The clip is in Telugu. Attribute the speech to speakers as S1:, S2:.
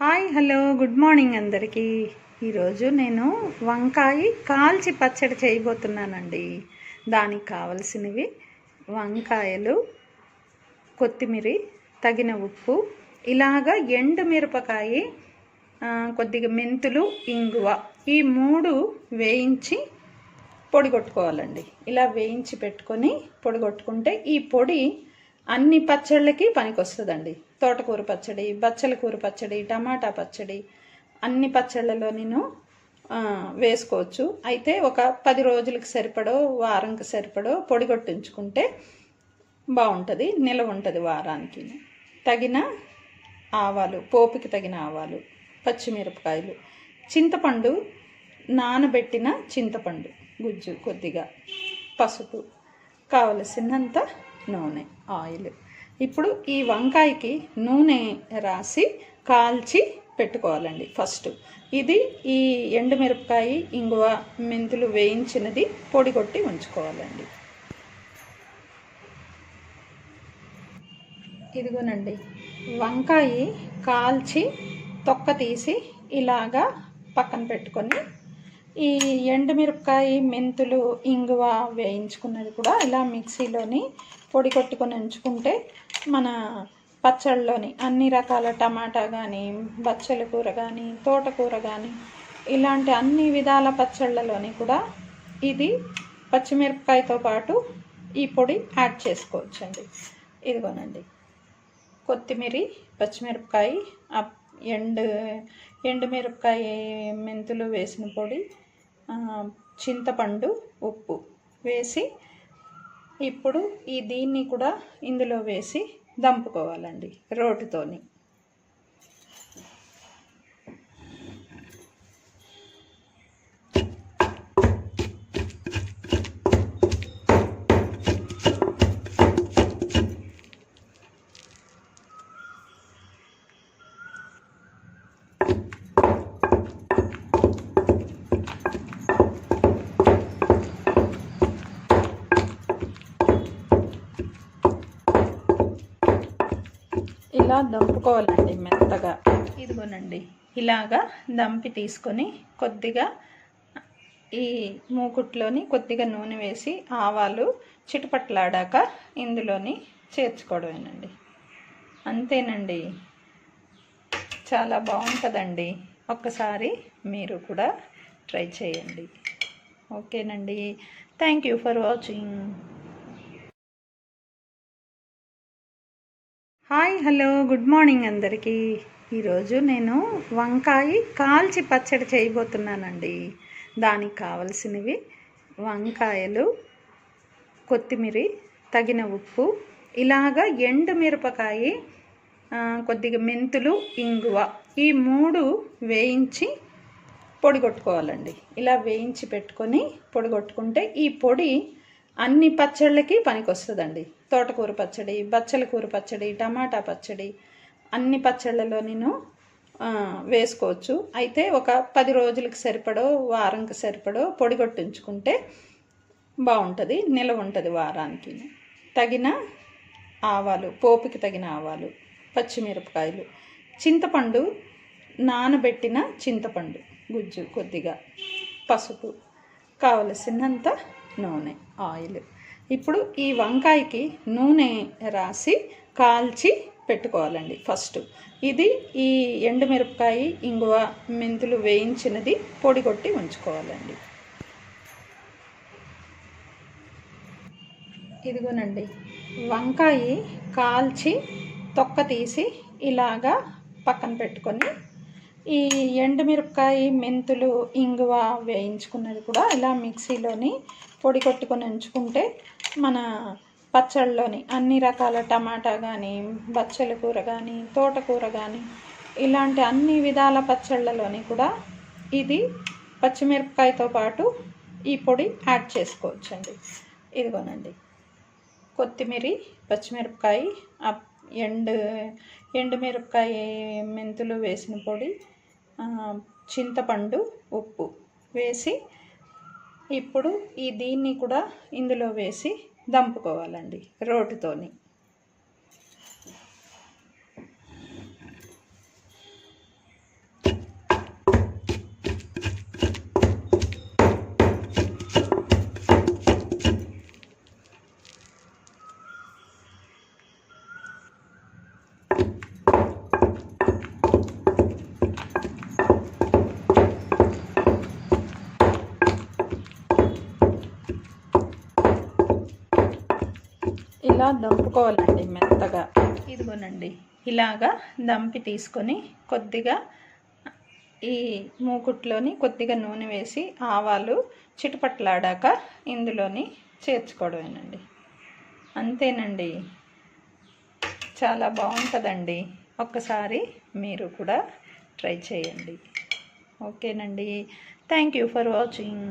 S1: హాయ్ హలో గుడ్ మార్నింగ్ అందరికీ. ఈరోజు నేను వంకాయ కాల్చి పచ్చడి చేయబోతున్నానండి. దానికి కావలసినవి వంకాయలు కొత్తిమీర తగిన ఉప్పు ఇలాగ ఎండు మిరపకాయ కొద్దిగా మెంతులు ఇంగువ ఈ మూడు వేయించి పొడి కొట్టుకోవాలండి. ఇలా వేయించి పెట్టుకొని పొడి కొట్టుకుంటే ఈ పొడి అన్ని పచ్చళ్ళకి పనికొస్తుందండి. తోటకూర పచ్చడి బచ్చల కూర పచ్చడి టమాటా పచ్చడి అన్ని పచ్చళ్ళలో నేను వేసుకోవచ్చు. అయితే ఒక పది రోజులకు సరిపడో వారంకి సరిపడో పొడి కొట్టించుకుంటే బాగుంటుంది నిలవ ఉంటుంది వారానికి. తగిన ఆవాలు పోపుకి తగిన ఆవాలు పచ్చిమిరపకాయలు చింతపండు నానబెట్టిన చింతపండు. గుజ్జు కొద్దిగా పసుపు కావలసినంత నూనె ఆయిల్. ఇప్పుడు ఈ వంకాయకి నూనె రాసి కాల్చి పెట్టుకోవాలండి ఫస్ట్. ఇది ఈ ఎండుమిరపకాయ ఇంగువ మెంతులు వేయించినది పొడి కొట్టి ఉంచుకోవాలండి. ఇదిగోనండి వంకాయ కాల్చి తొక్క తీసి ఇలాగా పక్కన పెట్టుకొని ఈ ఎండుమిరపకాయ మెంతులు ఇంగువ వేయించుకున్నది కూడా ఇలా మిక్సీలోని పొడి కొట్టుకొని ఉంచుకుంటే మన పచ్చళ్ళలోని అన్ని రకాల టమాటా కానీ బచ్చల కూర కానీ తోటకూర కానీ ఇలాంటి అన్ని విధాల పచ్చళ్ళలోని కూడా ఇది పచ్చిమిరపకాయతో పాటు ఈ పొడి యాడ్ చేసుకోవచ్చండి. ఇదిగోనండి. కొత్తిమీర పచ్చిమిరపకాయ ఎండు ఎండుమిరపకాయ మెంతులు వేసిన పొడి చింతపండు ఉప్పు వేసి ఇప్పుడు ఈ దీన్ని కూడా ఇందులో వేసి దంపుకోవాలండి రోటితోని. ఇలా దంపుకోవాలండి మెత్తగా. ఇదిగోనండి ఇలాగా దంపి తీసుకొని కొద్దిగా ఈ మూకుట్లోని కొద్దిగా నూనె వేసి ఆవాలు చిటపట్లాడాక ఇందులోని చేర్చుకోవడమేనండి. అంతేనండి. చాలా బాగుంటుందండి. ఒక్కసారి మీరు కూడా ట్రై చేయండి. ఓకేనండి. Thank you for watching. Hi hello good morning అందరికీ. ఈరోజు నేను వంకాయ కాల్చి పచ్చడి చేయబోతున్నానండి. దానికి కావలసినవి వంకాయలు కొత్తిమీర తగిన ఉప్పు ఇలాగ ఎండు మిరపకాయ కొద్దిగా మెంతులు ఇంగువ ఈ మూడు వేయించి పొడిగొట్టుకోవాలండి ఇలా వేయించి పెట్టుకొని పొడిగొట్టుకుంటే ఈ పొడి అన్ని పచ్చళ్ళకి పనికొస్తుందండి. తోటకూర పచ్చడి బచ్చల కూర పచ్చడి టమాటా పచ్చడి అన్ని పచ్చళ్ళలో నేను వేసుకోవచ్చు. అయితే ఒక పది రోజులకు సరిపడో వారంకి సరిపడో పొడి కొట్టించుకుంటే బాగుంటుంది నిలవ ఉంటుంది వారానికి. తగిన ఆవాలు పోపుకి తగిన ఆవాలు పచ్చిమిరపకాయలు చింతపండు నానబెట్టిన చింతపండు గుజ్జు కొద్దిగా పసుపు కావలసినంత నూనె ఆయిల్. ఇప్పుడు ఈ వంకాయకి నూనె రాసి కాల్చి పెట్టుకోవాలండి ఫస్ట్. ఇది ఈ ఎండుమిరపకాయ ఇంగువ మెంతులు వేయించినది పొడి కొట్టి ఉంచుకోవాలండి. ఇదిగోనండి వంకాయ కాల్చి తొక్క తీసి ఇలాగా పక్కన పెట్టుకొని ఈ ఎండుమిరపకాయ మెంతులు ఇంగువ వేయించుకున్నది కూడా ఇలా మిక్సీలోని పొడి కొట్టుకొని ఉంచుకుంటే మన పచ్చళ్ళలోని అన్ని రకాల టమాటా కానీ బచ్చల కూర కానీ తోటకూర కానీ ఇలాంటి అన్ని విధాల పచ్చళ్ళలోని కూడా ఇది పచ్చిమిరపకాయతో పాటు ఈ పొడి యాడ్ చేసుకోవచ్చండి. ఇదిగోనండి. కొత్తిమీర పచ్చిమిరపకాయ ఆ ఎండు ఎండుమిరపకాయ మెంతులు వేసిన పొడి చింతపండు ఉప్పు వేసి ఇప్పుడు ఈ దీన్ని కూడా ఇందులో వేసి దంపుకోవాలండి రోటితోని. ఇలా దంపుకోవాలండి మెత్తగా. ఇదిగోనండి ఇలాగా దంపి తీసుకొని కొద్దిగా ఈ మూకుట్లోని కొద్దిగా నూనె వేసి ఆవాలు చిటపట్లాడాక ఇందులోని చేర్చుకోవడమేనండి. అంతేనండి. చాలా బాగుంటుందండి. ఒక్కసారి మీరు కూడా ట్రై చేయండి. ఓకేనండి. Thank you for watching.